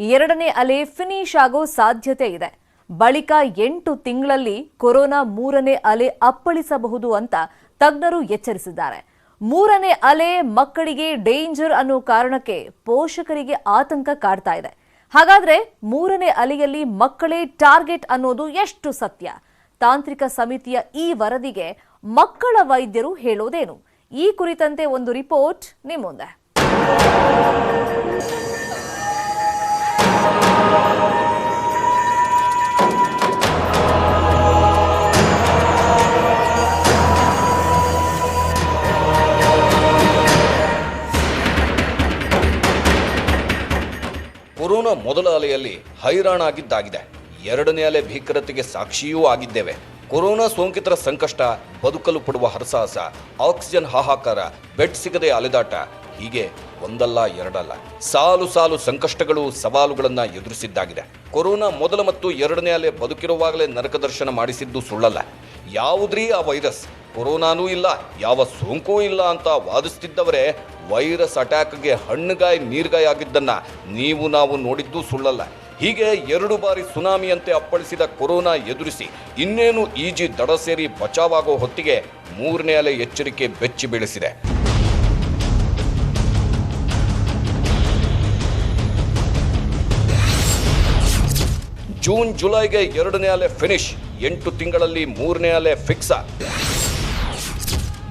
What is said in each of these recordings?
ಎರಡನೇ ಅಲೆ ಫಿನಿಶ್ ಆಗೋ ಸಾಧ್ಯತೆ ಇದೆ. ಬಳಿಕ ಎಂಟು ತಿಂಗಳಲ್ಲಿ ಕೊರೋನಾ ಮೂರನೇ ಅಲೆ ಅಪ್ಪಳಿಸಬಹುದು ಅಂತ ತಜ್ಞರು ಎಚ್ಚರಿಸಿದ್ದಾರೆ. ಮೂರನೇ ಅಲೆ ಮಕ್ಕಳಿಗೆ ಡೇಂಜರ್ ಅನ್ನೋ ಕಾರಣಕ್ಕೆ ಪೋಷಕರಿಗೆ ಆತಂಕ ಕಾಡ್ತಾ ಇದೆ. ಹಾಗಾದ್ರೆ ಮೂರನೇ ಅಲೆಯಲ್ಲಿ ಮಕ್ಕಳೇ ಟಾರ್ಗೆಟ್ ಅನ್ನೋದು ಎಷ್ಟು ಸತ್ಯ? ತಾಂತ್ರಿಕ ಸಮಿತಿಯ ಈ ವರದಿಗೆ ಮಕ್ಕಳ ವೈದ್ಯರು ಹೇಳೋದೇನು? ಈ ಕುರಿತಂತೆ ಒಂದು ರಿಪೋರ್ಟ್ ನಿಮ್ಮ ಮೊದಲ ಅಲೆಯಲ್ಲಿ ಹೈರಾಣಾಗಿದ್ದಾಗಿದೆ. ಎರಡನೇ ಅಲೆ ಭೀಕರತೆಗೆ ಸಾಕ್ಷಿಯೂ ಆಗಿದ್ದೇವೆ. ಕೊರೋನಾ ಸೋಂಕಿತರ ಸಂಕಷ್ಟ, ಬದುಕಲು ಪಡುವ ಹರಸಾಹಸ, ಆಕ್ಸಿಜನ್ ಹಾಹಾಕಾರ, ಬೆಡ್ ಸಿಗದೆ ಅಲೆದಾಟ, ಹೀಗೆ ಒಂದಲ್ಲ ಎರಡಲ್ಲ. ಸಾಲು ಸಾಲು ಸಂಕಷ್ಟಗಳು ಸವಾಲುಗಳನ್ನ ಎದುರಿಸಿದ್ದಾಗಿದೆ. ಕೊರೋನಾ ಮೊದಲ ಮತ್ತು ಎರಡನೇ ಅಲೆ ಬದುಕಿರುವಾಗಲೇ ನರಕ ದರ್ಶನ ಮಾಡಿಸಿದ್ದು ಸುಳ್ಳಲ್ಲ. ಯಾವುದ್ರೀ ಆ ವೈರಸ್? ಕೊರೋನಾನೂ ಇಲ್ಲ, ಯಾವ ಸೋಂಕೂ ಇಲ್ಲ ಅಂತ ವಾದಿಸ್ತಿದ್ದವರೇ, ವೈರಸ್ ಅಟ್ಯಾಕ್ಗೆ ಹಣ್ಣುಗಾಯಿ, ನೀರ್ಗಾಯಿ ಆಗಿದ್ದನ್ನ ನೀವು ನಾವು ನೋಡಿದ್ದು ಸುಳ್ಳಲ್ಲ. ಹೀಗೆ ಎರಡು ಬಾರಿ ಸುನಾಮಿಯಂತೆ ಅಪ್ಪಳಿಸಿದ ಕೊರೋನಾ ಎದುರಿಸಿ ಇನ್ನೇನು ಈಜಿ ದಡ ಸೇರಿ ಬಚಾವಾಗೋ ಹೊತ್ತಿಗೆ ಮೂರನೇ ಅಲೆ ಎಚ್ಚರಿಕೆ ಬೆಚ್ಚಿ ಬೀಳಿಸಿದೆ. ಜೂನ್ ಜುಲೈಗೆ ಎರಡನೇ ಅಲೆ ಫಿನಿಶ್ ಎಂಟು ತಿಂಗಳಲ್ಲಿ ಮೂರನೇ ಅಲೆ ಫಿಕ್ಸ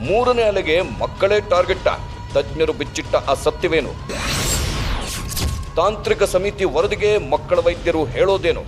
ಮೂರನೇ ಅಲೆಗೆ ಮಕ್ಕಳೇ ಟಾರ್ಗೆಟ್ಟ. ತಜ್ಞರು ಬಿಚ್ಚಿಟ್ಟ ಆ ಸತ್ಯವೇನು ತಾಂತ್ರಿಕ ಸಮಿತಿ ವರದಿಗೆ ಮಕ್ಕಳ ವೈದ್ಯರು ಹೇಳೋದೇನು?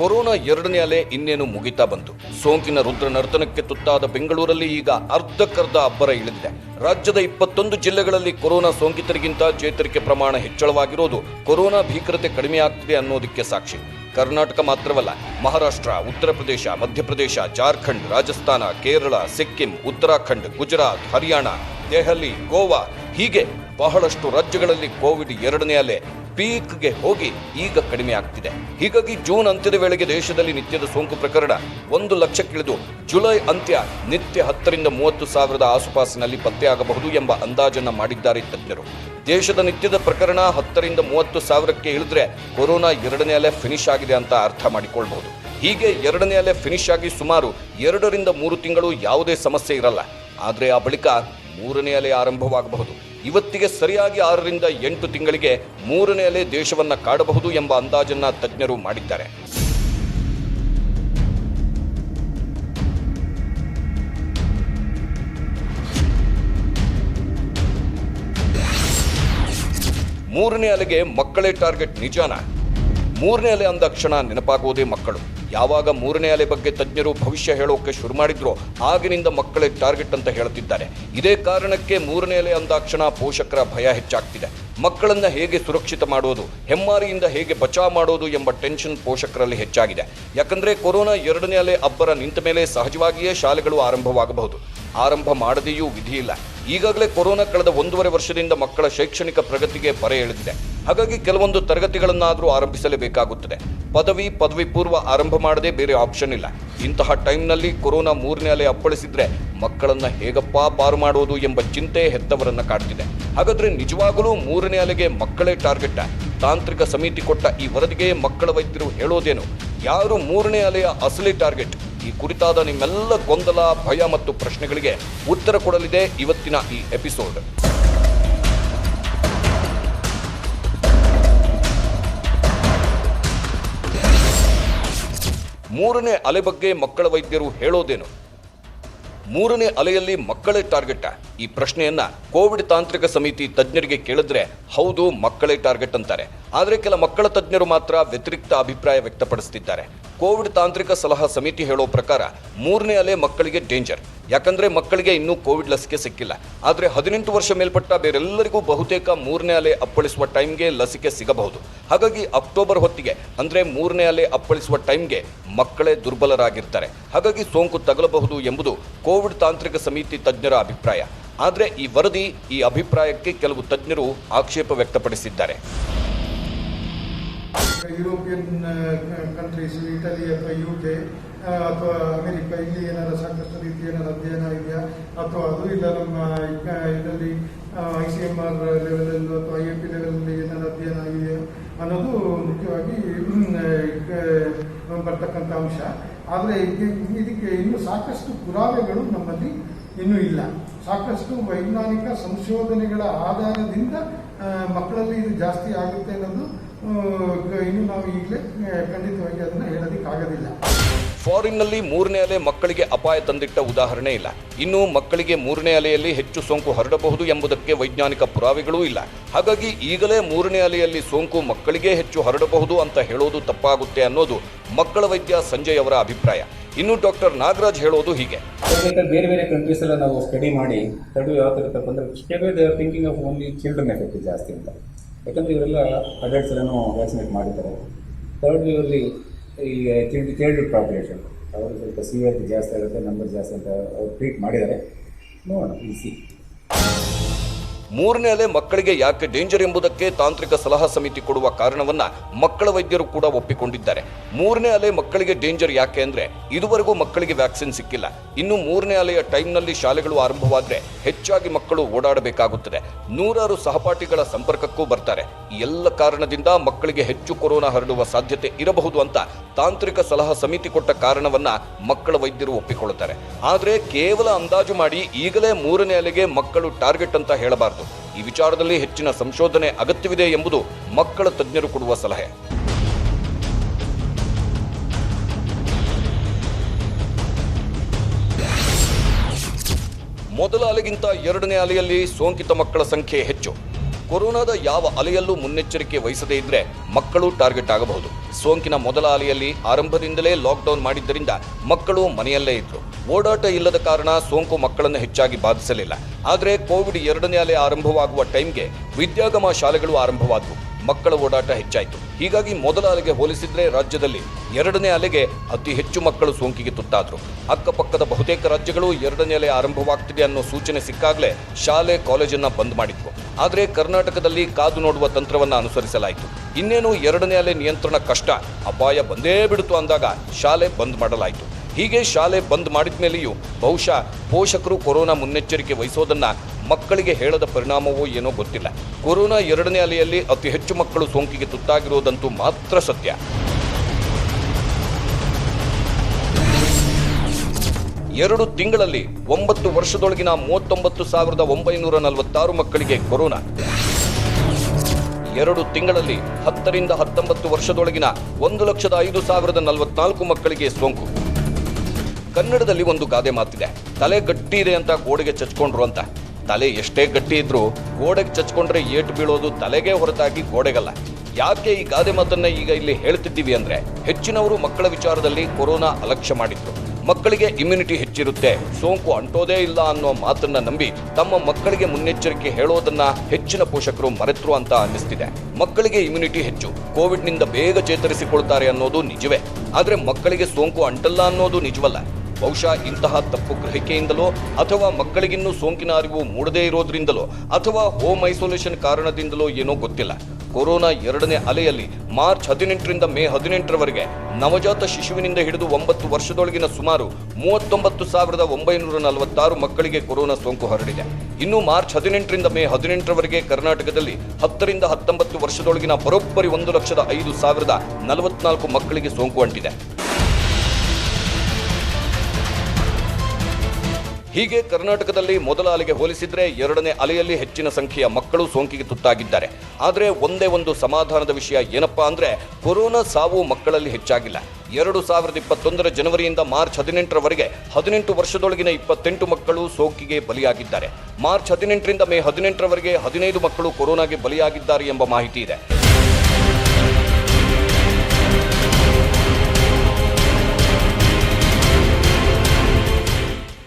ಕೊರೋನಾ ಎರಡನೇ ಅಲೆ ಇನ್ನೇನು ಮುಗಿತಾ ಬಂತು? ಸೋಂಕಿನ ರುದ್ರ ನರ್ತನಕ್ಕೆ ತುತ್ತಾದ ಬೆಂಗಳೂರಲ್ಲಿ ಈಗ ಅರ್ಧಕ್ಕರ್ಧ ಅಬ್ಬರ ಇಳಿದಿದೆ. ರಾಜ್ಯದ ಇಪ್ಪತ್ತೊಂದು ಜಿಲ್ಲೆಗಳಲ್ಲಿ ಕೊರೋನಾ ಸೋಂಕಿತರಿಗಿಂತ ಚೇತರಿಕೆ ಪ್ರಮಾಣ ಹೆಚ್ಚಳವಾಗಿರೋದು ಕೊರೋನಾ ಭೀಕರತೆ ಕಡಿಮೆ ಆಗ್ತಿದೆ ಅನ್ನೋದಕ್ಕೆ ಸಾಕ್ಷಿ. ಕರ್ನಾಟಕ ಮಾತ್ರವಲ್ಲ, ಮಹಾರಾಷ್ಟ್ರ, ಉತ್ತರ ಪ್ರದೇಶ, ಮಧ್ಯಪ್ರದೇಶ, ಜಾರ್ಖಂಡ್, ರಾಜಸ್ಥಾನ, ಕೇರಳ, ಸಿಕ್ಕಿಂ, ಉತ್ತರಾಖಂಡ್, ಗುಜರಾತ್, ಹರಿಯಾಣ, ದೆಹಲಿ, ಗೋವಾ ಹೀಗೆ ಬಹಳಷ್ಟು ರಾಜ್ಯಗಳಲ್ಲಿ ಕೋವಿಡ್ ಎರಡನೇ ಅಲೆ ಪೀಕ್ಗೆ ಹೋಗಿ ಈಗ ಕಡಿಮೆ ಆಗ್ತಿದೆ. ಹೀಗಾಗಿ ಜೂನ್ ಅಂತ್ಯದ ವೇಳೆಗೆ ದೇಶದಲ್ಲಿ ನಿತ್ಯದ ಸೋಂಕು ಪ್ರಕರಣ ಒಂದು ಲಕ್ಷಕ್ಕಿಳಿದು ಜುಲೈ ಅಂತ್ಯ ನಿತ್ಯ ಹತ್ತರಿಂದ ಮೂವತ್ತು ಸಾವಿರದ ಆಸುಪಾಸಿನಲ್ಲಿ ಪತ್ತೆಯಾಗಬಹುದು ಎಂಬ ಅಂದಾಜನ್ನ ಮಾಡಿದ್ದಾರೆ ತಜ್ಞರು. ದೇಶದ ನಿತ್ಯದ ಪ್ರಕರಣ ಹತ್ತರಿಂದ ಮೂವತ್ತು ಸಾವಿರಕ್ಕೆ ಇಳಿದ್ರೆ ಕೊರೋನಾ ಎರಡನೇ ಅಲೆ ಫಿನಿಶ್ ಆಗಿದೆ ಅಂತ ಅರ್ಥ ಮಾಡಿಕೊಳ್ಬಹುದು. ಹೀಗೆ ಎರಡನೇ ಅಲೆ ಫಿನಿಶ್ ಆಗಿ ಸುಮಾರು ಎರಡರಿಂದ ಮೂರು ತಿಂಗಳು ಯಾವುದೇ ಸಮಸ್ಯೆ ಇರಲ್ಲ. ಆದರೆ ಆ ಬಳಿಕ ಮೂರನೇ ಅಲೆ ಆರಂಭವಾಗಬಹುದು. ಇವತ್ತಿಗೆ ಸರಿಯಾಗಿ ಆರರಿಂದ ಎಂಟು ತಿಂಗಳಿಗೆ ಮೂರನೇ ಅಲೆ ದೇಶವನ್ನು ಕಾಡಬಹುದು ಎಂಬ ಅಂದಾಜನ್ನ ತಜ್ಞರು ಮಾಡಿದ್ದಾರೆ. ಮೂರನೇ ಅಲೆಗೆ ಮಕ್ಕಳೇ ಟಾರ್ಗೆಟ್ ನಿಜಾನ. ಮೂರನೇ ಅಲೆ ಅಂದ ಕ್ಷಣ ನೆನಪಾಗುವುದೇ ಮಕ್ಕಳು. ಯಾವಾಗ ಮೂರನೇ ಅಲೆ ಬಗ್ಗೆ ತಜ್ಞರು ಭವಿಷ್ಯ ಹೇಳೋಕೆ ಶುರು ಮಾಡಿದ್ರು ಆಗಿನಿಂದ ಮಕ್ಕಳೇ ಟಾರ್ಗೆಟ್ ಅಂತ ಹೇಳ್ತಿದ್ದಾರೆ ಇದೇ ಕಾರಣಕ್ಕೆ ಮೂರನೇ ಅಲೆ ಅಂದಾಕ್ಷಣ ಪೋಷಕರ ಭಯ ಹೆಚ್ಚಾಗ್ತಿದೆ. ಮಕ್ಕಳನ್ನ ಹೇಗೆ ಸುರಕ್ಷಿತ ಮಾಡೋದು, ಹೆಮ್ಮಾರಿಯಿಂದ ಹೇಗೆ ಬಚಾವ್ ಮಾಡೋದು ಎಂಬ ಟೆನ್ಷನ್ ಪೋಷಕರಲ್ಲಿ ಹೆಚ್ಚಾಗಿದೆ. ಯಾಕಂದ್ರೆ ಕೊರೋನಾ ಎರಡನೇ ಅಲೆ ಅಬ್ಬರ ನಿಂತ ಮೇಲೆ ಸಹಜವಾಗಿಯೇ ಶಾಲೆಗಳು ಆರಂಭವಾಗಬಹುದು. ಆರಂಭ ಮಾಡದೆಯೂ ವಿಧಿಯಿಲ್ಲ ಈಗಾಗಲೇ ಕೊರೋನಾ ಕಳೆದ ಒಂದೂವರೆ ವರ್ಷದಿಂದ ಮಕ್ಕಳ ಶೈಕ್ಷಣಿಕ ಪ್ರಗತಿಗೆ ಬರೆ ಎಳೆದಿದೆ. ಹಾಗಾಗಿ ಕೆಲವೊಂದು ತರಗತಿಗಳನ್ನಾದರೂ ಆರಂಭಿಸಲೇಬೇಕಾಗುತ್ತದೆ. ಪದವಿ ಪದವಿ ಪೂರ್ವ ಆರಂಭ ಮಾಡದೆ ಬೇರೆ ಆಪ್ಷನ್ ಇಲ್ಲ. ಇಂತಹ ಟೈಮ್ನಲ್ಲಿ ಕೊರೋನಾ ಮೂರನೇ ಅಲೆ ಅಪ್ಪಳಿಸಿದ್ರೆ ಮಕ್ಕಳನ್ನು ಹೇಗಪ್ಪ ಪಾರು ಮಾಡೋದು ಎಂಬ ಚಿಂತೆ ಹೆತ್ತವರನ್ನ ಕಾಡ್ತಿದೆ. ಹಾಗಾದರೆ ನಿಜವಾಗಲೂ ಮೂರನೇ ಅಲೆಗೆ ಮಕ್ಕಳೇ ಟಾರ್ಗೆಟ್? ತಾಂತ್ರಿಕ ಸಮಿತಿ ಕೊಟ್ಟ ಈ ವರದಿಗೆ ಮಕ್ಕಳ ವೈದ್ಯರು ಹೇಳೋದೇನು? ಯಾರು ಮೂರನೇ ಅಲೆಯ ಅಸಲಿ ಟಾರ್ಗೆಟ್? ಈ ಕುರಿತಾದ ನಿಮ್ಮೆಲ್ಲ ಗೊಂದಲ, ಭಯ ಮತ್ತು ಪ್ರಶ್ನೆಗಳಿಗೆ ಉತ್ತರ ಕೊಡಲಿದೆ ಇವತ್ತಿನ ಈ ಎಪಿಸೋಡ್. ಮೂರನೇ ಅಲೆ ಬಗ್ಗೆ ಮಕ್ಕಳ ವೈದ್ಯರು ಹೇಳೋದೇನು? ಮೂರನೇ ಅಲೆಯಲ್ಲಿ ಮಕ್ಕಳೇ ಟಾರ್ಗೆಟ್. ಈ ಪ್ರಶ್ನೆಯನ್ನ ಕೋವಿಡ್ ತಾಂತ್ರಿಕ ಸಮಿತಿ ತಜ್ಞರಿಗೆ ಕೇಳಿದ್ರೆ ಹೌದು ಮಕ್ಕಳೇ ಟಾರ್ಗೆಟ್ ಅಂತಾರೆ. ಆದರೆ ಕೆಲ ಮಕ್ಕಳ ತಜ್ಞರು ಮಾತ್ರ ವ್ಯತಿರಿಕ್ತ ಅಭಿಪ್ರಾಯ ವ್ಯಕ್ತಪಡಿಸುತ್ತಿದ್ದಾರೆ ಕೋವಿಡ್ ತಾಂತ್ರಿಕ ಸಲಹಾ ಸಮಿತಿ ಹೇಳೋ ಪ್ರಕಾರ ಮೂರನೇ ಅಲೆ ಮಕ್ಕಳಿಗೆ ಡೇಂಜರ್. ಯಾಕಂದ್ರೆ ಮಕ್ಕಳಿಗೆ ಇನ್ನೂ ಕೋವಿಡ್ ಲಸಿಕೆ ಸಿಕ್ಕಿಲ್ಲ. ಆದರೆ ಹದಿನೆಂಟು ವರ್ಷ ಮೇಲ್ಪಟ್ಟ ಬೇರೆಲ್ಲರಿಗೂ ಬಹುತೇಕ ಮೂರನೇ ಅಲೆ ಅಪ್ಪಳಿಸುವ ಟೈಮ್ಗೆ ಲಸಿಕೆ ಸಿಗಬಹುದು. ಹಾಗಾಗಿ ಅಕ್ಟೋಬರ್ ಹೊತ್ತಿಗೆ, ಅಂದ್ರೆ ಮೂರನೇ ಅಲೆ ಅಪ್ಪಳಿಸುವ ಟೈಮ್ಗೆ ಮಕ್ಕಳೇ ದುರ್ಬಲರಾಗಿರ್ತಾರೆ. ಹಾಗಾಗಿ ಸೋಂಕು ತಗಲಬಹುದು ಎಂಬುದು ಕೋವಿಡ್ ತಾಂತ್ರಿಕ ಸಮಿತಿ ತಜ್ಞರ ಅಭಿಪ್ರಾಯ. ಆದರೆ ಈ ವರದಿ, ಈ ಅಭಿಪ್ರಾಯಕ್ಕೆ ಕೆಲವು ತಜ್ಞರು ಆಕ್ಷೇಪ ವ್ಯಕ್ತಪಡಿಸಿದ್ದಾರೆ. ಯುರೋಪಿಯನ್ ಕಂಟ್ರೀಸ್ ಇಟಲಿ ಅಥವಾ ಯು ಕೆ ಅಥವಾ ಅಮೆರಿಕ ಇಲ್ಲಿ ಏನಾದ್ರು ಸಾಕಷ್ಟು ರೀತಿ ಏನಾದ್ರು ಅಧ್ಯಯನ ಇದೆಯಾ? ಅಥವಾ ಅದು ಇಲ್ಲ, ನಮ್ಮ ಇದರಲ್ಲಿ ಐ ಸಿ ಎಂ ಆರ್ ಲೆವೆಲಲ್ಲೂ ಅಥವಾ ಐ ಎ ಪಿ ಲೆವೆಲಲ್ಲಿ ಏನಾದ್ರು ಅಧ್ಯಯನ ಆಗಿದೆಯಾ? ಅನ್ನೋದು ಮುಖ್ಯವಾಗಿ ಬರ್ತಕ್ಕಂಥ ಅಂಶ. ಆದರೆ ಇದಕ್ಕೆ ಇನ್ನೂ ಸಾಕಷ್ಟು ಪುರಾವೆಗಳು ನಮ್ಮಲ್ಲಿ ಇನ್ನೂ ಇಲ್ಲ. ಸಾಕಷ್ಟು ವೈಜ್ಞಾನಿಕ ಸಂಶೋಧನೆಗಳ ಆಧಾರದಿಂದ ಮಕ್ಕಳಲ್ಲಿ ಇದು ಜಾಸ್ತಿ ಆಗುತ್ತೆ ಅನ್ನೋದು ಇನ್ನು ನಾವು ಈಗಲೇ ಖಂಡಿತವಾಗಿ ಅದನ್ನು ಹೇಳೋದಕ್ಕಾಗೋದಿಲ್ಲ. ಫಾರಿನ್ನಲ್ಲಿ ಮೂರನೇ ಅಲೆ ಮಕ್ಕಳಿಗೆ ಅಪಾಯ ತಂದಿಟ್ಟ ಉದಾಹರಣೆ ಇಲ್ಲ. ಇನ್ನು ಮಕ್ಕಳಿಗೆ ಮೂರನೇ ಅಲೆಯಲ್ಲಿ ಹೆಚ್ಚು ಸೋಂಕು ಹರಡಬಹುದು ಎಂಬುದಕ್ಕೆ ವೈಜ್ಞಾನಿಕ ಪುರಾವೆಗಳೂ ಇಲ್ಲ. ಹಾಗಾಗಿ ಈಗಲೇ ಮೂರನೇ ಅಲೆಯಲ್ಲಿ ಸೋಂಕು ಮಕ್ಕಳಿಗೆ ಹೆಚ್ಚು ಹರಡಬಹುದು ಅಂತ ಹೇಳೋದು ತಪ್ಪಾಗುತ್ತೆ ಅನ್ನೋದು ಮಕ್ಕಳ ವೈದ್ಯ ಸಂಜಯ್ ಅವರ ಅಭಿಪ್ರಾಯ. ಇನ್ನು ಡಾಕ್ಟರ್ ನಾಗರಾಜ್ ಹೇಳೋದು ಹೀಗೆ. ಬೇರೆ ಬೇರೆ ಕಂಟ್ರೀಸ್ ಎಲ್ಲ ನಾವು ಸ್ಟಡಿ ಮಾಡಿ ಯಾವ ಥರ thinking of only children effect ಜಾಸ್ತಿ ಅಂತ ಯಾಕಂದರೆ ಇವರೆಲ್ಲ ಅಡಲ್ಟ್ಸ್ ಎಲ್ಲನೂ ವ್ಯಾಕ್ಸಿನೇಟ್ ಮಾಡಿದ್ದಾರೆ. ಥರ್ಡ್ ಇವರಲ್ಲಿ ಈಗ ತಿಂಡಿ ಥರ್ಡ್ ಪಾಪ್ಯುಲೇಷನ್ ಅವರು ಸ್ವಲ್ಪ ಸಿವಿಯರಿಟಿ ಜಾಸ್ತಿ ಆಗುತ್ತೆ ನಂಬರ್ ಜಾಸ್ತಿ ಅಂತ ಅವ್ರು ಟ್ರೀಟ್ ಮಾಡಿದ್ದಾರೆ. ನೋಡೋಣ ಸಿ ಮೂರನೇ ಅಲೆ ಮಕ್ಕಳಿಗೆ ಯಾಕೆ ಡೇಂಜರ್ ಎಂಬುದಕ್ಕೆ ತಾಂತ್ರಿಕ ಸಲಹಾ ಸಮಿತಿ ಕೊಡುವ ಕಾರಣವನ್ನ ಮಕ್ಕಳ ವೈದ್ಯರು ಕೂಡ ಒಪ್ಪಿಕೊಂಡಿದ್ದಾರೆ. ಮೂರನೇ ಅಲೆ ಮಕ್ಕಳಿಗೆ ಡೇಂಜರ್ ಯಾಕೆ ಅಂದ್ರೆ ಇದುವರೆಗೂ ಮಕ್ಕಳಿಗೆ ವ್ಯಾಕ್ಸಿನ್ ಸಿಕ್ಕಿಲ್ಲ. ಇನ್ನು ಮೂರನೇ ಅಲೆಯ ಟೈಮ್ನಲ್ಲಿ ಶಾಲೆಗಳು ಆರಂಭವಾದ್ರೆ ಹೆಚ್ಚಾಗಿ ಮಕ್ಕಳು ಓಡಾಡಬೇಕಾಗುತ್ತದೆ. ನೂರಾರು ಸಹಪಾಠಿಗಳ ಸಂಪರ್ಕಕ್ಕೂ ಬರ್ತಾರೆ. ಎಲ್ಲ ಕಾರಣದಿಂದ ಮಕ್ಕಳಿಗೆ ಹೆಚ್ಚು ಕೊರೋನಾ ಹರಡುವ ಸಾಧ್ಯತೆ ಇರಬಹುದು ಅಂತ ತಾಂತ್ರಿಕ ಸಲಹಾ ಸಮಿತಿ ಕೊಟ್ಟ ಕಾರಣವನ್ನ ಮಕ್ಕಳ ವೈದ್ಯರು ಒಪ್ಪಿಕೊಳ್ಳುತ್ತಾರೆ. ಆದರೆ ಕೇವಲ ಅಂದಾಜು ಮಾಡಿ ಈಗಲೇ ಮೂರನೇ ಅಲೆಗೆ ಮಕ್ಕಳು ಟಾರ್ಗೆಟ್ ಅಂತ ಹೇಳಬಾರದು. ಈ ವಿಚಾರದಲ್ಲಿ ಹೆಚ್ಚಿನ ಸಂಶೋಧನೆ ಅಗತ್ಯವಿದೆ ಎಂಬುದು ಮಕ್ಕಳ ತಜ್ಞರು ಕೊಡುವ ಸಲಹೆ. ಮೊದಲ ಅಲೆಗಿಂತ ಎರಡನೇ ಅಲೆಯಲ್ಲಿ ಸೋಂಕಿತ ಮಕ್ಕಳ ಸಂಖ್ಯೆ ಹೆಚ್ಚು. ಕೊರೋನಾದ ಯಾವ ಅಲೆಯಲ್ಲೂ ಮುನ್ನೆಚ್ಚರಿಕೆ ವಹಿಸದೇ ಇದ್ರೆ ಮಕ್ಕಳು ಟಾರ್ಗೆಟ್ ಆಗಬಹುದು. ಸೋಂಕಿನ ಮೊದಲ ಅಲೆಯಲ್ಲಿ ಆರಂಭದಿಂದಲೇ ಲಾಕ್ಡೌನ್ ಮಾಡಿದ್ದರಿಂದ ಮಕ್ಕಳು ಮನೆಯಲ್ಲೇ ಇದ್ರು. ಓಡಾಟ ಇಲ್ಲದ ಕಾರಣ ಸೋಂಕು ಮಕ್ಕಳನ್ನು ಹೆಚ್ಚಾಗಿ ಬಾಧಿಸಲಿಲ್ಲ. ಆದರೆ ಕೋವಿಡ್ ಎರಡನೇ ಅಲೆ ಆರಂಭವಾಗುವ ಟೈಮ್ಗೆ ವಿದ್ಯಾಗಮ ಶಾಲೆಗಳು ಆರಂಭವಾದವು. ಮಕ್ಕಳ ಓಡಾಟ ಹೆಚ್ಚಾಯಿತು. ಹೀಗಾಗಿ ಮೊದಲ ಅಲೆಗೆ ಹೋಲಿಸಿದರೆ ರಾಜ್ಯದಲ್ಲಿ ಎರಡನೇ ಅಲೆಗೆ ಅತಿ ಹೆಚ್ಚು ಮಕ್ಕಳು ಸೋಂಕಿಗೆ ತುತ್ತಾದರು. ಅಕ್ಕಪಕ್ಕದ ಬಹುತೇಕ ರಾಜ್ಯಗಳು ಎರಡನೇ ಅಲೆ ಆರಂಭವಾಗ್ತಿದೆ ಅನ್ನೋ ಸೂಚನೆ ಸಿಕ್ಕಾಗಲೇ ಶಾಲೆ, ಕಾಲೇಜನ್ನು ಬಂದ್ ಮಾಡಿತ್ತು ಆದರೆ ಕರ್ನಾಟಕದಲ್ಲಿ ಕಾದು ನೋಡುವ ತಂತ್ರವನ್ನು ಅನುಸರಿಸಲಾಯಿತು. ಇನ್ನೇನು ಎರಡನೇ ಅಲೆ ನಿಯಂತ್ರಣ ಕಷ್ಟ, ಅಪಾಯ ಬಂದೇ ಬಿಡುತ್ತು ಅಂದಾಗ ಶಾಲೆ ಬಂದ್ ಮಾಡಲಾಯಿತು. ಹೀಗೆ ಶಾಲೆ ಬಂದ್ ಮಾಡಿದ ಮೇಲೆಯೂ ಬಹುಶಃ ಪೋಷಕರು ಕೊರೋನಾ ಮುನ್ನೆಚ್ಚರಿಕೆ ವಹಿಸೋದನ್ನ ಮಕ್ಕಳಿಗೆ ಹೇಳದ ಪರಿಣಾಮವೋ ಏನೋ ಗೊತ್ತಿಲ್ಲ. ಕೊರೋನಾ ಎರಡನೇ ಅಲೆಯಲ್ಲಿ ಅತಿ ಹೆಚ್ಚು ಮಕ್ಕಳು ಸೋಂಕಿಗೆ ತುತ್ತಾಗಿರುವುದಂತೂ ಮಾತ್ರ ಸತ್ಯ. ಎರಡು ತಿಂಗಳಲ್ಲಿ ಒಂಬತ್ತು ವರ್ಷದೊಳಗಿನ ಮೂವತ್ತೊಂಬತ್ತು ಸಾವಿರದ ಒಂಬೈನೂರ ನಲವತ್ತಾರು ಮಕ್ಕಳಿಗೆ ಕೊರೋನಾ. ಎರಡು ತಿಂಗಳಲ್ಲಿ ಹತ್ತರಿಂದ ಹತ್ತೊಂಬತ್ತು ವರ್ಷದೊಳಗಿನ ಒಂದು ಲಕ್ಷದ ಐದು ಸಾವಿರದ ನಲವತ್ನಾಲ್ಕು ಮಕ್ಕಳಿಗೆ ಸೋಂಕು. ಕನ್ನಡದಲ್ಲಿ ಒಂದು ಗಾದೆ ಮಾತಿದೆ. ತಲೆ ಗಟ್ಟಿ ಇದೆ ಅಂತ ಗೋಡೆಗೆ ಚಚ್ಕೊಂಡ್ರು ಅಂತ. ತಲೆ ಎಷ್ಟೇ ಗಟ್ಟಿ ಇದ್ರೂ ಗೋಡೆಗೆ ಚಚ್ಕೊಂಡ್ರೆ ಏಟು ಬೀಳೋದು ತಲೆಗೆ ಹೊರತಾಗಿ ಗೋಡೆಗಲ್ಲ. ಯಾಕೆ ಈ ಗಾದೆ ಮಾತನ್ನ ಈಗ ಇಲ್ಲಿ ಹೇಳ್ತಿದ್ದೀವಿ ಅಂದ್ರೆ ಹೆಚ್ಚಿನವರು ಮಕ್ಕಳ ವಿಚಾರದಲ್ಲಿ ಕೊರೋನಾ ಅಲಕ್ಷ್ಯ ಮಾಡಿದ್ರು. ಮಕ್ಕಳಿಗೆ ಇಮ್ಯುನಿಟಿ ಹೆಚ್ಚಿರುತ್ತೆ. ಸೋಂಕು ಅಂಟೋದೇ ಇಲ್ಲ ಅನ್ನೋ ಮಾತನ್ನ ನಂಬಿ ತಮ್ಮ ಮಕ್ಕಳಿಗೆ ಮುನ್ನೆಚ್ಚರಿಕೆ ಹೇಳೋದನ್ನ ಹೆಚ್ಚಿನ ಪೋಷಕರು ಮರೆತರು ಅಂತ ಅನ್ನಿಸ್ತಿದೆ. ಮಕ್ಕಳಿಗೆ ಇಮ್ಯುನಿಟಿ ಹೆಚ್ಚು. ಕೋವಿಡ್ನಿಂದ ಬೇಗ ಚೇತರಿಸಿಕೊಳ್ತಾರೆ ಅನ್ನೋದು ನಿಜವೇ. ಆದ್ರೆ ಮಕ್ಕಳಿಗೆ ಸೋಂಕು ಅಂಟಲ್ಲ ಅನ್ನೋದು ನಿಜವಲ್ಲ. ಬಹುಶಃ ಇಂತಹ ತಪ್ಪು ಗ್ರಹಿಕೆಯಿಂದಲೋ ಅಥವಾ ಮಕ್ಕಳಿಗಿನ್ನೂ ಸೋಂಕಿನ ಅರಿವು ಮೂಡದೇ ಇರೋದ್ರಿಂದಲೋ ಅಥವಾ ಹೋಮ್ ಐಸೋಲೇಷನ್ ಕಾರಣದಿಂದಲೋ ಏನೋ ಗೊತ್ತಿಲ್ಲ. ಕೊರೋನಾ ಎರಡನೇ ಅಲೆಯಲ್ಲಿ ಮಾರ್ಚ್ ಹದಿನೆಂಟರಿಂದ ಮೇ ಹದಿನೆಂಟರವರೆಗೆ ನವಜಾತ ಶಿಶುವಿನಿಂದ ಹಿಡಿದು ಒಂಬತ್ತು ವರ್ಷದೊಳಗಿನ ಸುಮಾರು ಮೂವತ್ತೊಂಬತ್ತು ಸಾವಿರದ ಒಂಬೈನೂರ ನಲವತ್ತಾರು ಮಕ್ಕಳಿಗೆ ಕೊರೋನಾ ಸೋಂಕು ಹರಡಿದೆ. ಇನ್ನು ಮಾರ್ಚ್ ಹದಿನೆಂಟರಿಂದ ಮೇ ಹದಿನೆಂಟರವರೆಗೆ ಕರ್ನಾಟಕದಲ್ಲಿ ಹತ್ತರಿಂದ ಹತ್ತೊಂಬತ್ತು ವರ್ಷದೊಳಗಿನ ಬರೋಬ್ಬರಿ ಒಂದು ಲಕ್ಷದ ಐದು ಸಾವಿರದ ನಲವತ್ನಾಲ್ಕು ಮಕ್ಕಳಿಗೆ ಸೋಂಕು ಅಂಟಿದೆ. ಹೀಗೆ ಕರ್ನಾಟಕದಲ್ಲಿ ಮೊದಲ ಅಲೆಗೆ ಹೋಲಿಸಿದರೆ ಎರಡನೇ ಅಲೆಯಲ್ಲಿ ಹೆಚ್ಚಿನ ಸಂಖ್ಯೆಯ ಮಕ್ಕಳು ಸೋಂಕಿಗೆ ತುತ್ತಾಗಿದ್ದಾರೆ. ಆದರೆ ಒಂದೇ ಒಂದು ಸಮಾಧಾನದ ವಿಷಯ ಏನಪ್ಪಾ ಅಂದ್ರೆ ಕೊರೋನಾ ಸಾವು ಮಕ್ಕಳಲ್ಲಿ ಹೆಚ್ಚಾಗಿಲ್ಲ. ಎರಡು ಸಾವಿರದ ಇಪ್ಪತ್ತೊಂದರ ಜನವರಿಯಿಂದ ಮಾರ್ಚ್ ಹದಿನೆಂಟರವರೆಗೆ ಹದಿನೆಂಟು ವರ್ಷದೊಳಗಿನ ಇಪ್ಪತ್ತೆಂಟು ಮಕ್ಕಳು ಸೋಂಕಿಗೆ ಬಲಿಯಾಗಿದ್ದಾರೆ. ಮಾರ್ಚ್ ಹದಿನೆಂಟರಿಂದ ಮೇ ಹದಿನೆಂಟರವರೆಗೆ ಹದಿನೈದು ಮಕ್ಕಳು ಕೊರೋನಾಗೆ ಬಲಿಯಾಗಿದ್ದಾರೆ ಎಂಬ ಮಾಹಿತಿ ಇದೆ.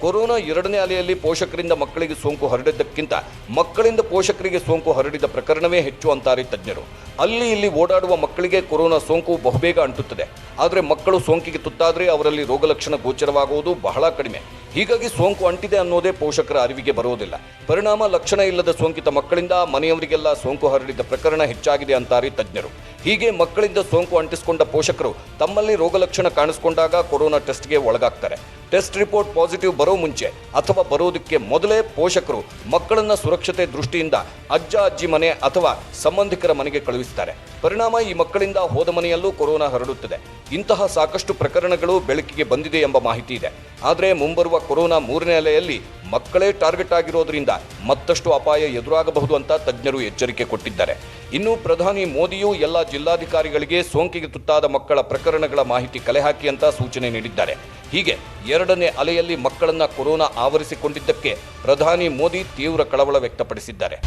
ಕೊರೋನಾ ಎರಡನೇ ಅಲೆಯಲ್ಲಿ ಪೋಷಕರಿಂದ ಮಕ್ಕಳಿಗೆ ಸೋಂಕು ಹರಡಿದ್ದಕ್ಕಿಂತ ಮಕ್ಕಳಿಂದ ಪೋಷಕರಿಗೆ ಸೋಂಕು ಹರಡಿದ ಪ್ರಕರಣವೇ ಹೆಚ್ಚು ಅಂತಾರೆ ತಜ್ಞರು. ಅಲ್ಲಿ ಇಲ್ಲಿ ಓಡಾಡುವ ಮಕ್ಕಳಿಗೆ ಕೊರೋನಾ ಸೋಂಕು ಬಹುಬೇಗ ಅಂಟುತ್ತದೆ. ಆದರೆ ಮಕ್ಕಳು ಸೋಂಕಿಗೆ ತುತ್ತಾದರೆ ಅವರಲ್ಲಿ ರೋಗಲಕ್ಷಣ ಗೋಚರವಾಗುವುದು ಬಹಳ ಕಡಿಮೆ. ಹೀಗಾಗಿ ಸೋಂಕು ಅಂಟಿದೆ ಅನ್ನೋದೇ ಪೋಷಕರ ಅರಿವಿಗೆ ಬರುವುದಿಲ್ಲ ಪರಿಣಾಮ ಲಕ್ಷಣ ಇಲ್ಲದ ಸೋಂಕಿತ ಮಕ್ಕಳಿಂದ ಮನೆಯವರಿಗೆಲ್ಲ ಸೋಂಕು ಹರಡಿದ ಪ್ರಕರಣ ಹೆಚ್ಚಾಗಿದೆ ಅಂತಾರೆ ತಜ್ಞರು. ಹೀಗೆ ಮಕ್ಕಳಿಂದ ಸೋಂಕು ಅಂಟಿಸಿಕೊಂಡ ಪೋಷಕರು ತಮ್ಮಲ್ಲಿ ರೋಗಲಕ್ಷಣ ಕಾಣಿಸಿಕೊಂಡಾಗ ಕೊರೋನಾ ಟೆಸ್ಟ್ಗೆ ಒಳಗಾಗ್ತಾರೆ. ಟೆಸ್ಟ್ ರಿಪೋರ್ಟ್ ಪಾಸಿಟಿವ್ ಬರೋ ಮುಂಚೆ ಅಥವಾ ಬರೋದಕ್ಕೆ ಮೊದಲೇ ಪೋಷಕರು ಮಕ್ಕಳನ್ನ ಸುರಕ್ಷತೆ ದೃಷ್ಟಿಯಿಂದ ಅಜ್ಜ, ಅಜ್ಜಿ ಮನೆ ಅಥವಾ ಸಂಬಂಧಿಕರ ಮನೆಗೆ ಕಳುಹಿಸ್ತಾರೆ. ಪರಿಣಾಮ ಈ ಮಕ್ಕಳಿಂದ ಹೋದ ಮನೆಯಲ್ಲೂ ಕೊರೋನಾ ಹರಡುತ್ತದೆ. ಇಂತಹ ಸಾಕಷ್ಟು ಪ್ರಕರಣಗಳು ಬೆಳಕಿಗೆ ಬಂದಿದೆ ಎಂಬ ಮಾಹಿತಿ ಇದೆ. ಆದರೆ ಮುಂಬರುವ ಕೊರೋನಾ ಮೂರನೇ ಅಲೆಯಲ್ಲಿ ಮಕ್ಕಳೇ ಟಾರ್ಗೆಟ್ ಆಗಿರೋದ್ರಿಂದ ಮತ್ತಷ್ಟು ಅಪಾಯ ಎದುರಾಗಬಹುದು ಅಂತ ತಜ್ಞರು ಎಚ್ಚರಿಕೆ ಕೊಟ್ಟಿದ್ದಾರೆ. ಇನ್ನು ಪ್ರಧಾನಿ ಮೋದಿಯು ಎಲ್ಲ ಜಿಲ್ಲಾಧಿಕಾರಿಗಳಿಗೆ ಸೋಂಕಿಗೆ ತುತ್ತಾದ ಮಕ್ಕಳ ಪ್ರಕರಣಗಳ ಮಾಹಿತಿ ಕಲೆ ಹಾಕಿ ಅಂತ ಸೂಚನೆ ನೀಡಿದ್ದಾರೆ. ಹೀಗೆ ಎರಡನೇ ಅಲೆಯಲ್ಲಿ ಮಕ್ಕಳನ್ನ ಕೊರೋನಾ ಆವರಿಸಿಕೊಂಡಿದ್ದಕ್ಕೆ ಪ್ರಧಾನಿ ಮೋದಿ ತೀವ್ರ ಕಳವಳ ವ್ಯಕ್ತಪಡಿಸಿದ್ದಾರೆ.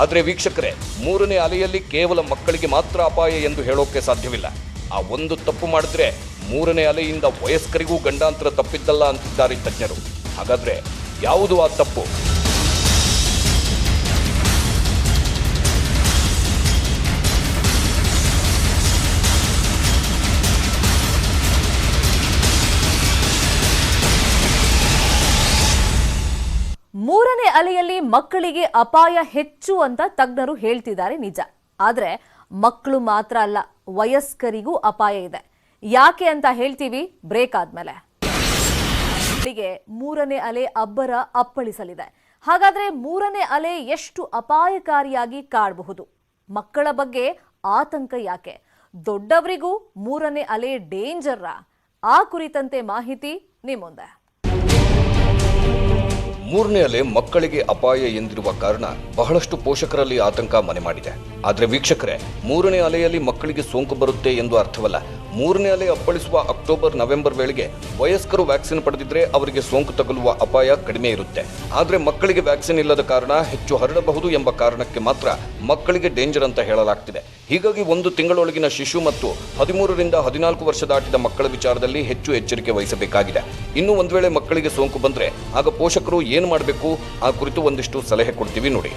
ಆದರೆ ವೀಕ್ಷಕರೇ, ಮೂರನೇ ಅಲೆಯಲ್ಲಿ ಕೇವಲ ಮಕ್ಕಳಿಗೆ ಮಾತ್ರ ಅಪಾಯ ಎಂದು ಹೇಳೋಕೆ ಸಾಧ್ಯವಿಲ್ಲ. ಆ ಒಂದು ತಪ್ಪು ಮಾಡಿದ್ರೆ ಮೂರನೇ ಅಲೆಯಿಂದ ವಯಸ್ಕರಿಗೂ ಗಂಡಾಂತರ ತಪ್ಪಿದ್ದಲ್ಲ ಅಂತಿದ್ದಾರೆ ತಜ್ಞರು. ಹಾಗಾದ್ರೆ ಯಾವುದು ಆ ತಪ್ಪು? ಮೂರನೇ ಅಲೆಯಲ್ಲಿ ಮಕ್ಕಳಿಗೆ ಅಪಾಯ ಹೆಚ್ಚು ಅಂತ ತಜ್ಞರು ಹೇಳ್ತಿದ್ದಾರೆ ನಿಜ. ಆದ್ರೆ ಮಕ್ಕಳು ಮಾತ್ರ ಅಲ್ಲ, ವಯಸ್ಕರಿಗೂ ಅಪಾಯ ಇದೆ. ಯಾಕೆ ಅಂತ ಹೇಳ್ತೀವಿ, ಬ್ರೇಕ್ ಆದ್ಮೇಲೆ. ಮೂರನೇ ಅಲೆ ಅಬ್ಬರ ಅಪ್ಪಳಿಸಲಿದೆ. ಹಾಗಾದ್ರೆ ಮೂರನೇ ಅಲೆ ಎಷ್ಟು ಅಪಾಯಕಾರಿಯಾಗಿ ಕಾಡಬಹುದು? ಮಕ್ಕಳ ಬಗ್ಗೆ ಆತಂಕ ಯಾಕೆ? ದೊಡ್ಡವರಿಗೂ ಮೂರನೇ ಅಲೆ ಡೇಂಜರ್ರಾ? ಆ ಕುರಿತಂತೆ ಮಾಹಿತಿ ನಿಮ್ಮುಂದೆ. ಮೂರನೇ ಅಲೆ ಮಕ್ಕಳಿಗೆ ಅಪಾಯ ಎಂದಿರುವ ಕಾರಣ ಬಹಳಷ್ಟು ಪೋಷಕರಲ್ಲಿ ಆತಂಕ ಮನೆ ಮಾಡಿದೆ. ಆದರೆ ವೀಕ್ಷಕರೇ, ಮೂರನೇ ಅಲೆಯಲ್ಲಿ ಮಕ್ಕಳಿಗೆ ಸೋಂಕು ಬರುತ್ತೆ ಎಂದು ಅರ್ಥವಲ್ಲ. ಮೂರನೇ ಅಲೆ ಅಪ್ಪಳಿಸುವ ಅಕ್ಟೋಬರ್, ನವೆಂಬರ್ ವೇಳೆಗೆ ವಯಸ್ಕರು ವ್ಯಾಕ್ಸಿನ್ ಪಡೆದಿದ್ರೆ ಅವರಿಗೆ ಸೋಂಕು ತಗುಲುವ ಅಪಾಯ ಕಡಿಮೆ ಇರುತ್ತೆ. ಆದರೆ ಮಕ್ಕಳಿಗೆ ವ್ಯಾಕ್ಸಿನ್ ಇಲ್ಲದ ಕಾರಣ ಹೆಚ್ಚು ಹರಡಬಹುದು ಎಂಬ ಕಾರಣಕ್ಕೆ ಮಾತ್ರ ಮಕ್ಕಳಿಗೆ ಡೇಂಜರ್ ಅಂತ ಹೇಳಲಾಗ್ತಿದೆ. ಹೀಗಾಗಿ ಒಂದು ತಿಂಗಳೊಳಗಿನ ಶಿಶು ಮತ್ತು ಹದಿಮೂರರಿಂದ ಹದಿನಾಲ್ಕು ವರ್ಷ ದಾಟಿದ ಮಕ್ಕಳ ವಿಚಾರದಲ್ಲಿ ಹೆಚ್ಚು ಎಚ್ಚರಿಕೆ ವಹಿಸಬೇಕಾಗಿದೆ. ಇನ್ನು ಒಂದು ವೇಳೆ ಮಕ್ಕಳಿಗೆ ಸೋಂಕು ಬಂದರೆ ಆಗ ಪೋಷಕರು ಏನು ಮಾಡಬೇಕು? ಆ ಕುರಿತು ಒಂದಿಷ್ಟು ಸಲಹೆ ಕೊಡ್ತೀವಿ ನೋಡಿ.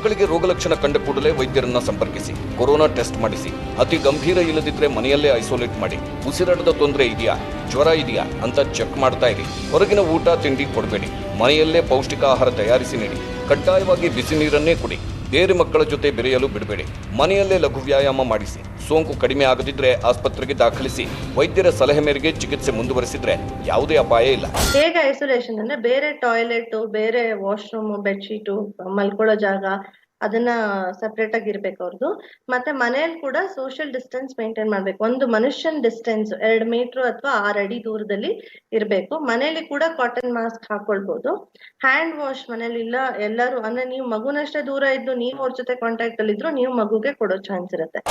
ಮಕ್ಕಳಿಗೆ ರೋಗಲಕ್ಷಣ ಕಂಡ ಕೂಡಲೇ ವೈದ್ಯರನ್ನ ಸಂಪರ್ಕಿಸಿ, ಕೊರೋನಾ ಟೆಸ್ಟ್ ಮಾಡಿಸಿ. ಅತಿ ಗಂಭೀರ ಇಲ್ಲದಿದ್ರೆ ಮನೆಯಲ್ಲೇ ಐಸೋಲೇಟ್ ಮಾಡಿ. ಉಸಿರಾಟದ ತೊಂದರೆ ಇದೆಯಾ? ಜ್ವರ ಇದೆಯಾ? ಅಂತ ಚೆಕ್ ಮಾಡ್ತಾ ಇರಿ. ಹೊರಗಿನ ಊಟ, ತಿಂಡಿ ಕೊಡಬೇಡಿ. ಮನೆಯಲ್ಲೇ ಪೌಷ್ಟಿಕ ಆಹಾರ ತಯಾರಿಸಿ ನೀಡಿ. ಕಡ್ಡಾಯವಾಗಿ ಬಿಸಿ ನೀರನ್ನೇ ಕುಡಿ. ಬೇರೆ ಮಕ್ಕಳ ಜೊತೆ ಬೆರೆಯಲು ಬಿಡಬೇಡಿ. ಮನೆಯಲ್ಲೇ ಲಘು ವ್ಯಾಯಾಮ ಮಾಡಿಸಿ. ಸೋಂಕು ಕಡಿಮೆ ಆಗದಿದ್ರೆ ಆಸ್ಪತ್ರೆಗೆ ದಾಖಲಿಸಿ. ವೈದ್ಯರ ಸಲಹೆ ಮೇರೆಗೆ ಚಿಕಿತ್ಸೆ ಮುಂದುವರಿಸಿದ್ರೆ ಯಾವುದೇ ಅಪಾಯ ಇಲ್ಲ. ಹೇಗೆ ಐಸೋಲೇಷನ್ ಅಂದ್ರೆ ಬೇರೆ ಟಾಯ್ಲೆಟ್ ಬೇರೆ ವಾಶ್ರೂಮ್ ಬೆಡ್ಶೀಟು ಮಲ್ಕೊಳ್ಳೋ ಜಾಗ ಅದನ್ನ ಸಪ್ರೇಟ್ ಆಗಿ ಇರ್ಬೇಕು ಅವ್ರದ್ದು ಮತ್ತೆ ಮನೇಲಿ ಕೂಡ ಸೋಷಿಯಲ್ ಡಿಸ್ಟೆನ್ಸ್ ಮೇಂಟೈನ್ ಮಾಡ್ಬೇಕು. ಒಂದು ಮನುಷ್ಯನ್ ಡಿಸ್ಟೆನ್ಸ್ ಎರಡ್ ಮೀಟರ್ ಅಥವಾ ಆರ್ ಅಡಿ ದೂರದಲ್ಲಿ ಇರ್ಬೇಕು. ಮನೇಲಿ ಕೂಡ ಕಾಟನ್ ಮಾಸ್ಕ್ ಹಾಕೊಳ್ಬಹುದು ಹ್ಯಾಂಡ್ ವಾಶ್ ಮನೇಲಿ ಇಲ್ಲ, ಎಲ್ಲರೂ ಅಂದ್ರೆ ನೀವು ಮಗುನಷ್ಟೇ ದೂರ ಇದ್ದು ನೀವು ಅವ್ರ ಜೊತೆ ಕಾಂಟ್ಯಾಕ್ಟ್ ಅಲ್ಲಿ ಇದ್ರು ನೀವು ಮಗುಗೆ ಕೊಡೋ ಚಾನ್ಸ್ ಇರುತ್ತೆ.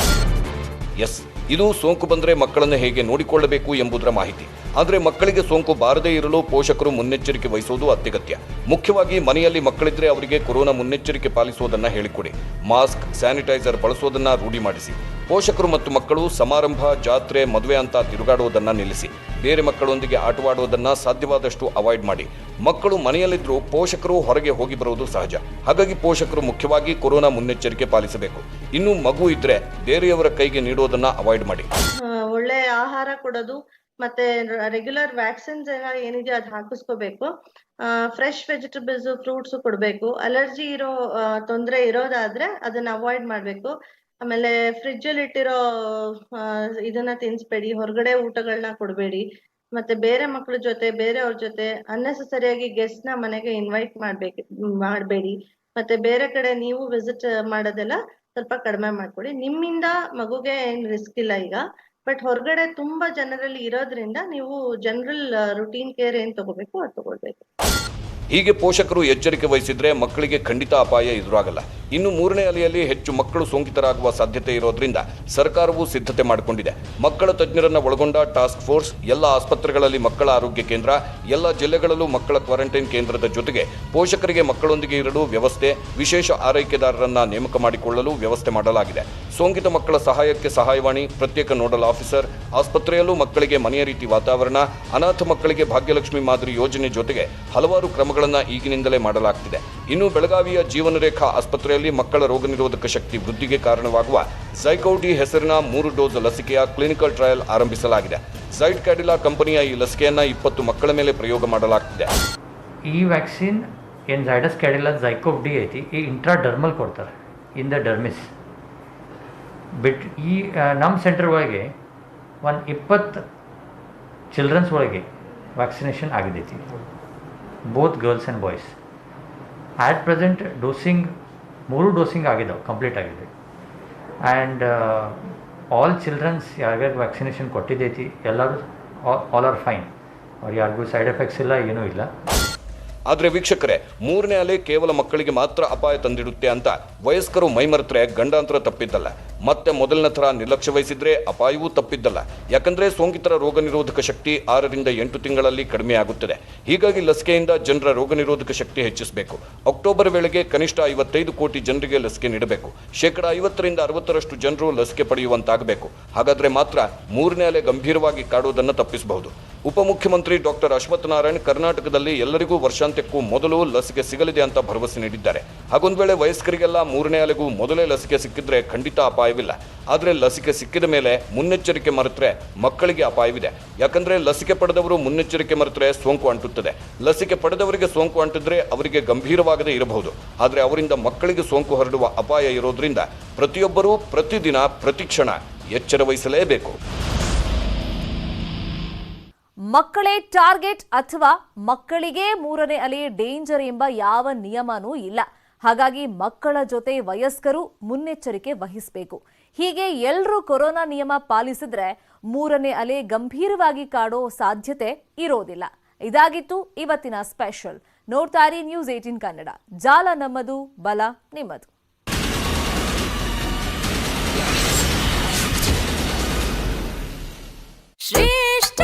ಎಸ್ ಇದು ಸೋಂಕು ಬಂದರೆ ಮಕ್ಕಳನ್ನು ಹೇಗೆ ನೋಡಿಕೊಳ್ಳಬೇಕು ಎಂಬುದರ ಮಾಹಿತಿ. ಆದರೆ ಮಕ್ಕಳಿಗೆ ಸೋಂಕು ಬಾರದೇ ಇರಲು ಪೋಷಕರು ಮುನ್ನೆಚ್ಚರಿಕೆ ವಹಿಸುವುದು ಅತ್ಯಗತ್ಯ. ಮುಖ್ಯವಾಗಿ ಮನೆಯಲ್ಲಿ ಮಕ್ಕಳಿದ್ರೆ ಅವರಿಗೆ ಕೊರೋನಾ ಮುನ್ನೆಚ್ಚರಿಕೆ ಪಾಲಿಸುವುದನ್ನು ಹೇಳಿಕೊಡಿ. ಮಾಸ್ಕ್ ಸ್ಯಾನಿಟೈಸರ್ ಬಳಸುವುದನ್ನ ರೂಢಿ ಮಾಡಿಸಿ. ಪೋಷಕರು ಮತ್ತು ಮಕ್ಕಳು ಸಮಾರಂಭ, ಜಾತ್ರೆ, ಮದುವೆ ಅಂತ ತಿರುಗಾಡುವುದನ್ನ ನಿಲ್ಲಿಸಿ. ಬೇರೆ ಮಕ್ಕಳೊಂದಿಗೆ ಆಟವಾಡುವುದನ್ನು ಸಾಧ್ಯವಾದಷ್ಟು ಅವಾಯ್ಡ್ ಮಾಡಿ. ಮಕ್ಕಳು ಮನೆಯಲ್ಲಿದ್ದರೂ ಪೋಷಕರು ಹೊರಗೆ ಹೋಗಿ ಬರುವುದು ಸಹಜ. ಹಾಗಾಗಿ ಪೋಷಕರು ಮುಖ್ಯವಾಗಿ ಕೊರೋನಾ ಮುನ್ನೆಚ್ಚರಿಕೆ ಪಾಲಿಸಬೇಕು. ಇನ್ನು ಮಗು ಇದ್ರೆ ಬೇರೆಯವರ ಕೈಗೆ ನೀಡುವುದನ್ನ ಅವಾಯ್ಡ್ ಮಾಡಿ. ಒಳ್ಳೆ ಆಹಾರ ಕೊಡೋದು ಮತ್ತೆ ರೆಗ್ಯುಲರ್ ವ್ಯಾಕ್ಸಿನ್ಸ್ ಎಲ್ಲ ಏನಿದೆ ಅದು ಹಾಕಿಸ್ಕೋಬೇಕು. ಫ್ರೆಶ್ ವೆಜಿಟೇಬಲ್ಸ್ ಫ್ರೂಟ್ಸ್ ಕೊಡಬೇಕು. ಅಲರ್ಜಿ ಇರೋ ತೊಂದ್ರೆ ಇರೋದಾದ್ರೆ ಅದನ್ನ ಅವಾಯ್ಡ್ ಮಾಡ್ಬೇಕು. ಆಮೇಲೆ ಫ್ರಿಡ್ಜ್ ಅಲ್ಲಿ ಇಟ್ಟಿರೋ ಇದನ್ನ ತಿನ್ಸ್ಬೇಡಿ, ಹೊರಗಡೆ ಊಟಗಳನ್ನ ಕೊಡ್ಬೇಡಿ. ಮತ್ತೆ ಬೇರೆ ಮಕ್ಳ ಜೊತೆ ಬೇರೆಯವ್ರ ಜೊತೆ ಅನ್ನೆಸೆಸರಿಯಾಗಿ ಗೆಸ್ಟ್ನ ಮನೆಗೆ ಇನ್ವೈಟ್ ಮಾಡ್ಬೇಕು, ಮಾಡ್ಬೇಡಿ. ಮತ್ತೆ ಬೇರೆ ಕಡೆ ನೀವು ವಿಸಿಟ್ ಮಾಡೋದೆಲ್ಲ ಸ್ವಲ್ಪ ಕಡಿಮೆ ಮಾಡ್ಕೊಡಿ. ನಿಮ್ಮಿಂದ ಮಗುಗೆ ಏನ್ ರಿಸ್ಕ್ ಇಲ್ಲ ಈಗ. ಬಟ್ ಹೊರಗಡೆ ತುಂಬಾ ಜನರಲ್ಲಿ ಇರೋದ್ರಿಂದ ನೀವು ಜನರಲ್ ರುಟೀನ್ ಕೇರ್ ಏನ್ ತಗೋಬೇಕು ಅದು ತಗೊಳ್ಬೇಕು. ಹೀಗೆ ಪೋಷಕರು ಎಚ್ಚರಿಕೆ ವಹಿಸಿದ್ರೆ ಮಕ್ಕಳಿಗೆ ಖಂಡಿತ ಅಪಾಯ ಎದುರಾಗಲ್ಲ. ಇನ್ನು ಮೂರನೇ ಅಲೆಯಲ್ಲಿ ಹೆಚ್ಚು ಮಕ್ಕಳು ಸೋಂಕಿತರಾಗುವ ಸಾಧ್ಯತೆ ಇರೋದ್ರಿಂದ ಸರ್ಕಾರವು ಸಿದ್ಧತೆ ಮಾಡಿಕೊಂಡಿದೆ. ಮಕ್ಕಳ ತಜ್ಞರನ್ನ ಒಳಗೊಂಡ ಟಾಸ್ಕ್ ಫೋರ್ಸ್, ಎಲ್ಲ ಆಸ್ಪತ್ರೆಗಳಲ್ಲಿ ಮಕ್ಕಳ ಆರೋಗ್ಯ ಕೇಂದ್ರ, ಎಲ್ಲ ಜಿಲ್ಲೆಗಳಲ್ಲೂ ಮಕ್ಕಳ ಕ್ವಾರಂಟೈನ್ ಕೇಂದ್ರದ ಜೊತೆಗೆ ಪೋಷಕರಿಗೆ ಮಕ್ಕಳೊಂದಿಗೆ ಇರಲು ವ್ಯವಸ್ಥೆ, ವಿಶೇಷ ಆರೈಕೆದಾರರನ್ನ ನೇಮಕ ಮಾಡಿಕೊಳ್ಳಲು ವ್ಯವಸ್ಥೆ ಮಾಡಲಾಗಿದೆ. ಸೋಂಕಿತ ಮಕ್ಕಳ ಸಹಾಯಕ್ಕೆ ಸಹಾಯವಾಣಿ, ಪ್ರತ್ಯೇಕ ನೋಡಲ್ ಆಫೀಸರ್, ಆಸ್ಪತ್ರೆಯಲ್ಲೂ ಮಕ್ಕಳಿಗೆ ಮನೆಯ ರೀತಿ ವಾತಾವರಣ, ಅನಾಥ ಮಕ್ಕಳಿಗೆ ಭಾಗ್ಯಲಕ್ಷ್ಮಿ ಮಾದರಿ ಯೋಜನೆ ಜೊತೆಗೆ ಹಲವಾರು ಕ್ರಮಗಳ ಕ್ರಮಗಳನ್ನು ಈಗಿನಿಂದಲೇ ಮಾಡಲಾಗ್ತಿದೆ. ಇನ್ನು ಬೆಳಗಾವಿಯ ಜೀವನ ರೇಖಾ ಆಸ್ಪತ್ರೆಯಲ್ಲಿ ಮಕ್ಕಳ ರೋಗ ನಿರೋಧಕ ಶಕ್ತಿ ವೃದ್ಧಿಗೆ ಕಾರಣವಾಗುವ ಝೈಕೌಡಿ ಹೆಸರಿನ ಮೂರು ಡೋಸ್ ಲಸಿಕೆಯ ಕ್ಲಿನಿಕಲ್ ಟ್ರಯಲ್ ಆರಂಭಿಸಲಾಗಿದೆ. ಝೈಡ್ ಕ್ಯಾಡಿಲಾ ಕಂಪನಿಯ ಈ ಲಸಿಕೆಯನ್ನು ಇಪ್ಪತ್ತು ಮಕ್ಕಳ ಮೇಲೆ ಪ್ರಯೋಗ ಮಾಡಲಾಗ್ತಿದೆ. ಈ ವ್ಯಾಕ್ಸಿನ್ ಏನು ಝೈಡಸ್ ಕ್ಯಾಡಿಲಾ ಝೈಕೋವ್ ಡಿ ಐತಿ, ಈ ಇಂಟ್ರಾ ಡರ್ಮಲ್ ಕೊಡ್ತಾರೆ ಇನ್ ದ ಡರ್ಮಿಸ್ ಬಿಟ್ ಈ ನಮ್ಮ ಸೆಂಟರ್ ಒಳಗೆ ಒಂದು ಇಪ್ಪತ್ತು ಚಿಲ್ಡ್ರನ್ಸ್ ಒಳಗೆ vaccination ಆಗಿದೈತಿ. Both girls and boys at present dosing ಮೂರು ಡೋಸಿಂಗ್ ಆಗಿದ್ದಾವೆ ಕಂಪ್ಲೀಟ್ ಆಗಿದೆ. ಆ್ಯಂಡ್ ಆಲ್ ಚಿಲ್ಡ್ರನ್ಸ್ ಯಾರ್ಯಾರು ವ್ಯಾಕ್ಸಿನೇಷನ್ ಕೊಟ್ಟಿದ್ದೈತಿ ಎಲ್ಲರೂ ಆಲ್ ಆರ್ ಫೈನ್ ಅವ್ರು ಯಾರಿಗೂ ಸೈಡ್ ಎಫೆಕ್ಟ್ಸ್ ಇಲ್ಲ, ಏನೂ ಇಲ್ಲ. ಆದರೆ ವೀಕ್ಷಕರೇ, ಮೂರನೇ ಅಲೆ ಕೇವಲ ಮಕ್ಕಳಿಗೆ ಮಾತ್ರ ಅಪಾಯ ತಂದಿಡುತ್ತೆ ಅಂತ ವಯಸ್ಕರು ಮೈಮರೆತರೆ, ಗಂಡಾಂತರ ತಪ್ಪಿದ್ದಲ್ಲ. ಮತ್ತೆ ಮೊದಲಿನ ಥರ ನಿರ್ಲಕ್ಷ್ಯ ವಹಿಸಿದ್ರೆ ಅಪಾಯವೂ ತಪ್ಪಿದ್ದಲ್ಲ. ಯಾಕಂದರೆ ಸೋಂಕಿತರ ರೋಗ ನಿರೋಧಕ ಶಕ್ತಿ ಆರರಿಂದ ಎಂಟು ತಿಂಗಳಲ್ಲಿ ಕಡಿಮೆ ಆಗುತ್ತದೆ. ಹೀಗಾಗಿ ಲಸಿಕೆಯಿಂದ ಜನರ ರೋಗ ನಿರೋಧಕ ಶಕ್ತಿ ಹೆಚ್ಚಿಸಬೇಕು. ಅಕ್ಟೋಬರ್ ವೇಳೆಗೆ ಕನಿಷ್ಠ ಐವತ್ತೈದು ಕೋಟಿ ಜನರಿಗೆ ಲಸಿಕೆ ನೀಡಬೇಕು. ಶೇಕಡ ಐವತ್ತರಿಂದ ಅರವತ್ತರಷ್ಟು ಜನರು ಲಸಿಕೆ ಪಡೆಯುವಂತಾಗಬೇಕು. ಹಾಗಾದರೆ ಮಾತ್ರ ಮೂರನೇ ಅಲೆ ಗಂಭೀರವಾಗಿ ಕಾಡುವುದನ್ನು ತಪ್ಪಿಸಬಹುದು. ಉಪಮುಖ್ಯಮಂತ್ರಿ ಡಾಕ್ಟರ್ ಅಶ್ವಥ್ ನಾರಾಯಣ್ ಕರ್ನಾಟಕದಲ್ಲಿ ಎಲ್ಲರಿಗೂ ವರ್ಷಾಂತ್ಯಕ್ಕೂ ಮೊದಲು ಲಸಿಕೆ ಸಿಗಲಿದೆ ಅಂತ ಭರವಸೆ ನೀಡಿದ್ದಾರೆ. ಹಾಗೊಂದು ವೇಳೆ ವಯಸ್ಕರಿಗೆಲ್ಲ ಮೂರನೇ ಅಲೆಗೂ ಮೊದಲೇ ಲಸಿಕೆ ಸಿಕ್ಕಿದ್ರೆ ಖಂಡಿತ ಅಪಾಯವಿಲ್ಲ. ಆದರೆ ಲಸಿಕೆ ಸಿಕ್ಕಿದ ಮೇಲೆ ಮುನ್ನೆಚ್ಚರಿಕೆ ಮರೆತರೆ ಮಕ್ಕಳಿಗೆ ಅಪಾಯವಿದೆ. ಯಾಕಂದರೆ ಲಸಿಕೆ ಪಡೆದವರು ಮುನ್ನೆಚ್ಚರಿಕೆ ಮರೆತರೆ ಸೋಂಕು ಅಂಟುತ್ತದೆ. ಲಸಿಕೆ ಪಡೆದವರಿಗೆ ಸೋಂಕು ಅಂಟಿದ್ರೆ ಅವರಿಗೆ ಗಂಭೀರವಾಗದೇ ಇರಬಹುದು. ಆದರೆ ಅವರಿಂದ ಮಕ್ಕಳಿಗೆ ಸೋಂಕು ಹರಡುವ ಅಪಾಯ ಇರೋದ್ರಿಂದ ಪ್ರತಿಯೊಬ್ಬರೂ ಪ್ರತಿದಿನ ಪ್ರತಿಕ್ಷಣ ಎಚ್ಚರ ವಹಿಸಲೇಬೇಕು. ಮಕ್ಕಳೇ ಟಾರ್ಗೆಟ್ ಅಥವಾ ಮಕ್ಕಳಿಗೆ ಮೂರನೇ ಅಲೆ ಡೇಂಜರ್ ಎಂಬ ಯಾವ ನಿಯಮನೂ ಇಲ್ಲ. ಹಾಗಾಗಿ ಮಕ್ಕಳ ಜೊತೆ ವಯಸ್ಕರು ಮುನ್ನೆಚ್ಚರಿಕೆ ವಹಿಸಬೇಕು. ಹೀಗೆ ಎಲ್ಲರೂ ಕೊರೋನಾ ನಿಯಮ ಪಾಲಿಸಿದ್ರೆ ಮೂರನೇ ಅಲೆ ಗಂಭೀರವಾಗಿ ಕಾಡೋ ಸಾಧ್ಯತೆ ಇರೋದಿಲ್ಲ. ಇದಾಗಿತ್ತು ಇವತ್ತಿನ ಸ್ಪೆಷಲ್. ನೋಡ್ತಾರಿ ನ್ಯೂಸ್ ಏಟೀನ್ ಕನ್ನಡ. ಜಾಲ ನಮ್ಮದು, ಬಲ ನಿಮ್ಮದು. ಶ್ರೇಷ್ಠ